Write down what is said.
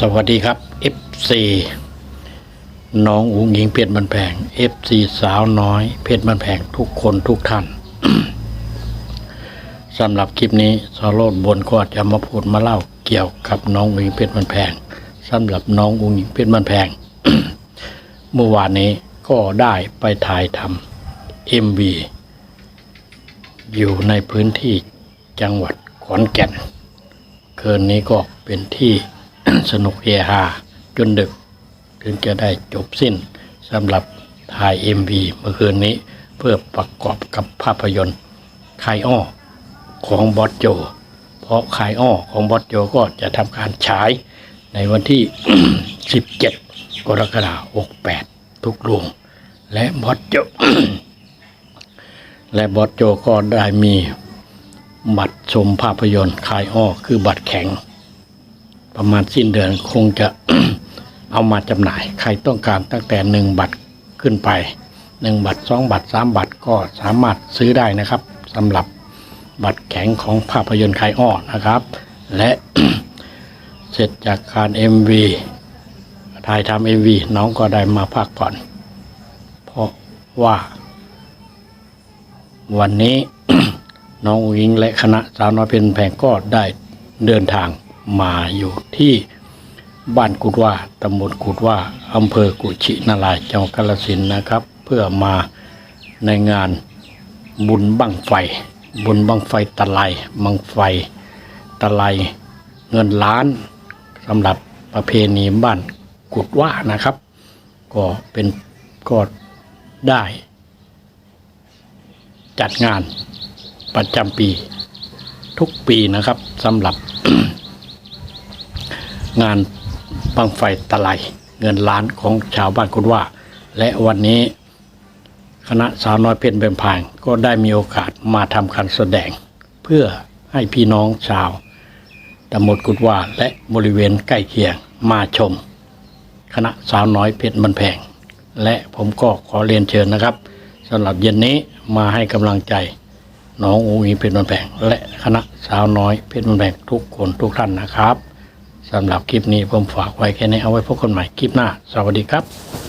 สวัสดีครับ FC น้องอุ๋งหญิงเพชรบันแพง FC สาวน้อยเพชรบันแพงทุกคนทุกท่านสำหรับคลิปนี้สโรดบนก็จะมาพูดมาเล่าเกี่ยวกับน้องอุ๋งหญิงเพชรบันแพงสำหรับน้องอุ๋งหญิงเพชรบันแพง เมื่อวานนี้ก็ได้ไปถ่ายทำ MV อยู่ในพื้นที่จังหวัดขอนแก่น คืนนี้ก็เป็นที่ สนุกเฮฮาจนดึก ถึงจะได้จบสิ้นสำหรับถ่าย MV เมื่อคืนนี้เพื่อประกอบกับภาพยนตร์คายอ้อของบอสโจ เพราะคายอ้อของบอสโจก็จะทำการฉายในวันที่ 17 กรกฎาคม68 ทุกโรงและบอสโจ และบอสโจก็ได้มีบัตรชมภาพยนตร์คายอ้อคือบัตรแข็ง ประมาณสิ้นเดือนคงจะเอามาจำหน่าย ใครต้องการตั้งแต่หนึ่งบัตรขึ้นไปหนึ่งบัตรสองบัตรสามบัตรก็สามารถซื้อได้นะครับสำหรับบัตรแข็งของภาพยนตร์คอ้อนะครับ และเสร็จจากการ MV ถ่ายทำ MV น้องก็ได้มาพักผ่อน เพราะว่า วันนี้น้องอุ๋ยิงและคณะสาวน้อยเป็นแพงก็ได้เดินทาง มาอยู่ที่บ้านกุดว่าตำบลกุดว่าอำเภอกุชินารายจังหวัดกาฬสินธุ์นะครับ เพื่อมาในงานบุญบั้งไฟ บุญบั้งไฟตะไลบั้งไฟตะไลเงินล้านสำหรับประเพณีบ้านกุดว่านะครับ ก็เป็นก็ได้ จัดงานประจำปีทุกปีนะครับสำหรับ งานบังไฟตะไลเงินล้านของชาวบ้านกุดว่า และวันนี้คณะสาวน้อยเพชรเบมพางก็ได้มีโอกาสมาทำการแสดง เพื่อให้พี่น้องชาวตำบลกุดว่าและบริเวณใกล้เคียงมาชม คณะสาวน้อยเพชรบันแพง และผมก็ขอเรียนเชิญนะครับสำหรับเย็นนี้มาให้กำลังใจน้องอูอีเพชรบันแพง และคณะสาวน้อยเพชรบันแพงทุกคนทุกท่านนะครับ สำหรับคลิปนี้ผมฝากไว้แค่นี้เอาไว้พบกันใหม่คลิปหน้า สวัสดีครับ